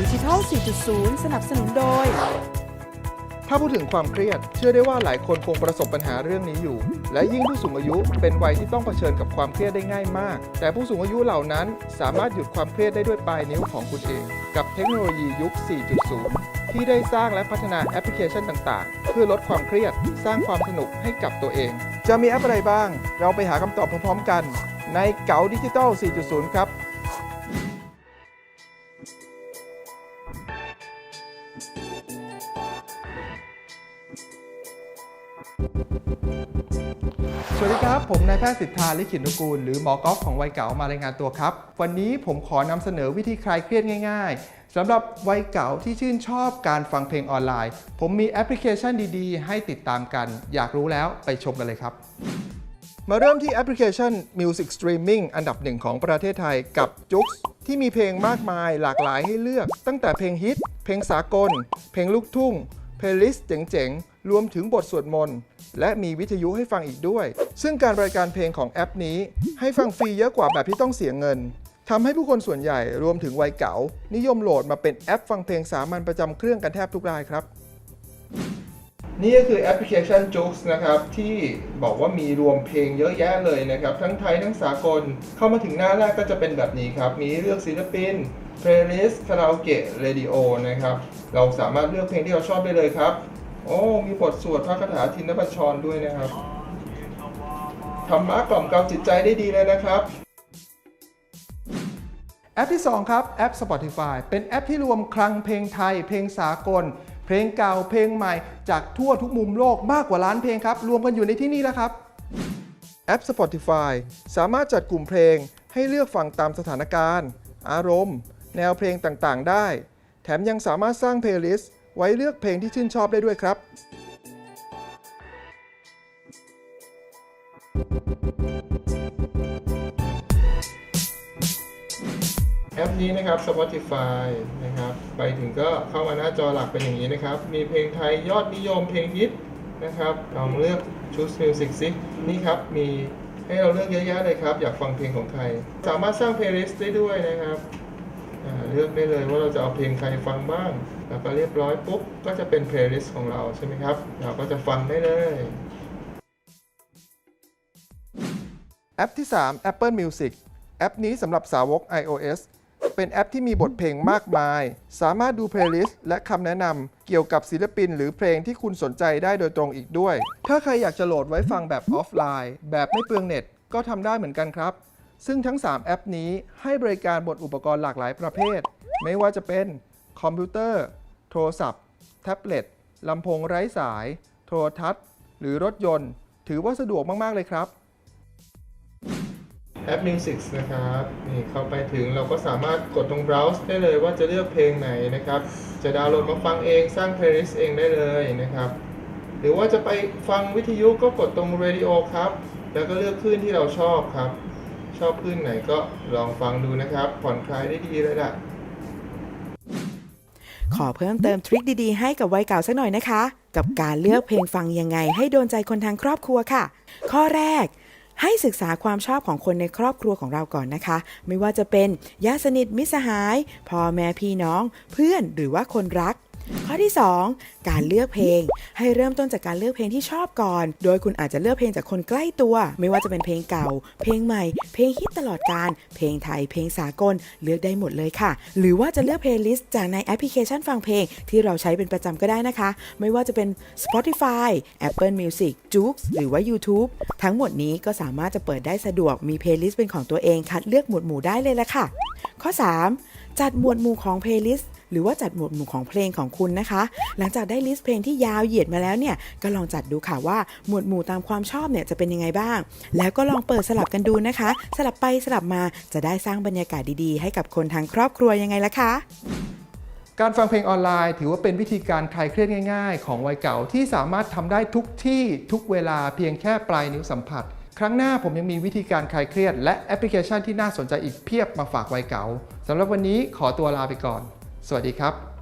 ดิจิทัล 4.0 สนับสนุนโดย ถ้าพูดถึงความเครียด เชื่อได้ว่าหลายคนคงประสบปัญหาเรื่องนี้อยู่ และยิ่งผู้สูงอายุเป็นวัยที่ต้องเผชิญกับความเครียดได้ง่ายมาก แต่ผู้สูงอายุเหล่านั้น สามารถหยุดความเครียดได้ด้วยปลายนิ้วของคุณเอง กับเทคโนโลยียุค 4.0 ที่ได้สร้างและพัฒนาแอปพลิเคชันต่างๆ เพื่อลดความเครียด สร้างความสนุกให้กับตัวเอง จะมีแอปอะไรบ้าง เราไปหาคำตอบพร้อมๆกัน ในเก๋าดิจิทัล 4.0 ครับ สวัสดีครับ ผมนายแพทย์สิทธาลิขิตนุกูล หรือหมอกอล์ฟของวัยเก่ามารายงานตัวครับ วันนี้ผมขอนำเสนอวิธีคลายเครียดง่าย ๆสำหรับวัยเก่าที่ชื่นชอบการฟังเพลงออนไลน์ ผมมีแอปพลิเคชันดีๆ ให้ติดตามกัน อยากรู้แล้วไปชมกันเลยครับ มาเริ่มที่แอปพลิเคชัน Music Streaming อันดับหนึ่งของประเทศไทยกับ j u x ที่มีเพลงมากมายหลากหลายให้เลือก ตั้งแต่เพลงฮิต เพลงสากล เพลงลูกทุ่ง เพลย์ลิสต์เจ๋งๆ รวมถึงบทสวดมนต์ และมีวิทยุให้ฟังอีกด้วย ซึ่งการบริการเพลงของแอปนี้ ให้ฟังฟรีเยอะกว่าแบบที่ต้องเสียเงินทำให้ผู้คนส่วนใหญ่รวมถึงวัยเก่า นิยมโหลดมาเป็นแอปฟังเพลงสามัญประจำเครื่องกันแทบทุกรายครับ นี่ก็คือแอปพลิเคชัน j o o x นะครับ ที่บอกว่ามีรวมเพลงเยอะแยะเลยนะครับ ทั้งไทยทั้งสากลเข้ามาถึงหน้าแรกก็จะเป็นแบบนี้ครับ มีเลือกศิลปิน playlist คาราโอเกะเรดิโอนะครับ เราสามารถเลือกเพลงที่เราชอบได้เลยครับ โอ้ มีบทสวดพระคาถาทินบัญชรด้วยนะครับธรรมะกล่อมเกลาจิตใจได้ดีเลยนะครับ แอปที่ 2 ครับ แอป Spotify เป็นแอปที่รวมคลังเพลงไทย เพลงสากล เพลงเก่าเพลงใหม่ จากทั่วทุกมุมโลกมากกว่าล้านเพลงครับ รวมกันอยู่ในที่นี่แล้วครับ แอป Spotify สามารถจัดกลุ่มเพลงให้เลือกฟังตามสถานการณ์ อารมณ์ แนวเพลงต่างๆ ได้ แถมยังสามารถสร้างเพลย์ลิสต์ไว้เลือกเพลงที่ชื่นชอบได้ด้วยครับ แอปนี้นะครับ Spotify นะครับ ไปถึงก็เข้ามาหน้าจอหลักเป็นอย่างนี้นะครับ มีเพลงไทยยอดนิยมเพลงฮิตนะครับลองเลือก Choose Music สินี่ครับ มีให้เราเลือกเยอะแยะเลยครับ อยากฟังเพลงของใคร สามารถสร้างเพลย์ลิสต์ได้ด้วยนะครับ เลือกได้เลยว่าเราจะเอาเพลงใครฟังบ้าง แล้วก็เรียบร้อยปุ๊บ ก็จะเป็นเพลย์ลิสต์ของเราใช่ไหมครับ เราก็จะฟังได้เลย แอปที่ 3 Apple Music แอปนี้สำหรับสาวก iOS เป็นแอปที่มีบทเพลงมากมาย สามารถดูเพลย์ลิสต์และคำแนะนำเกี่ยวกับศิลปินหรือเพลงที่คุณสนใจได้โดยตรงอีกด้วย ถ้าใครอยากจะโหลดไว้ฟังแบบออฟไลน์ แบบไม่เปลืองเน็ต ก็ทำได้เหมือนกันครับ ซึ่งทั้ง 3 แอปนี้ให้บริการบนอุปกรณ์หลากหลายประเภท ไม่ว่าจะเป็นคอมพิวเตอร์ โทรศัพท์ แท็บเล็ตลำโพงไร้สาย โทรทัศน์ หรือรถยนต์ ถือว่าสะดวกมาก ๆ เลยครับ แอป Music นะครับ นี่เข้าไปถึงเราก็สามารถกดตรง browse ได้เลยว่าจะเลือกเพลงไหนนะครับ จะดาวน์โหลดมาฟังเองสร้าง playlist เองได้เลยนะครับ หรือว่าจะไปฟังวิทยุก็กดตรง radio ครับ แล้วก็เลือกคลื่นที่เราชอบครับ ชอบคลื่นไหนก็ลองฟังดูนะครับ ผ่อนคลายได้ดีเลยล่ะ ขอเพิ่มเติมทริคดีๆ ให้กับวัยเก่าสักหน่อยนะคะ กับการเลือกเพลงฟังยังไง ให้โดนใจคนทางครอบครัวค่ะ ข้อแรกให้ศึกษาความชอบของคนในครอบครัวของเราก่อนนะคะ ไม่ว่าจะเป็นญาติสนิทมิสหาย พ่อแม่พี่น้อง เพื่อนหรือว่าคนรัก ข้อที่ 2 การเลือกเพลง ให้เริ่มต้นจากการเลือกเพลงที่ชอบก่อน โดยคุณอาจจะเลือกเพลงจากคนใกล้ตัว ไม่ว่าจะเป็นเพลงเก่า เพลงใหม่ เพลงฮิตตลอดการ เพลงไทย เพลงสากล เลือกได้หมดเลยค่ะ หรือว่าจะเลือกเพลย์ลิสต์จากในแอปพลิเคชันฟังเพลงที่เราใช้เป็นประจำก็ได้นะคะ ไม่ว่าจะเป็น Spotify Apple Music j o o x หรือว่า YouTube ทั้งหมดนี้ก็สามารถจะเปิดได้สะดวก มีเพลย์ลิสต์เป็นของตัวเอง คัดเลือกหมวดหมู่ได้เลยละค่ะ ข้อ 3 จัดหมวดหมู่ของเพลย์ลิสต์ หรือว่าจัดหมวดหมู่ของเพลงของคุณนะคะ หลังจากได้ลิสต์เพลงที่ยาวเหยียดมาแล้วเนี่ยก็ลองจัดดูค่ะว่าหมวดหมู่ตามความชอบเนี่ยจะเป็นยังไงบ้าง แล้วก็ลองเปิดสลับกันดูนะคะ สลับไปสลับมาจะได้สร้างบรรยากาศดีๆ ให้กับคนทางครอบครัวยังไงล่ะคะการฟังเพลงออนไลน์ถือว่าเป็นวิธีการคลายเครียดง่าย ๆ ของวัยเก่าที่สามารถทำได้ทุกที่ทุกเวลาเพียงแค่ปลายนิ้วสัมผัส ครั้งหน้าผมยังมีวิธีการคลายเครียด และแอปพลิเคชันที่น่าสนใจอีกเพียบมาฝากวัยเก่าสำหรับวันนี้ขอตัวลาไปก่อน สวัสดีครับ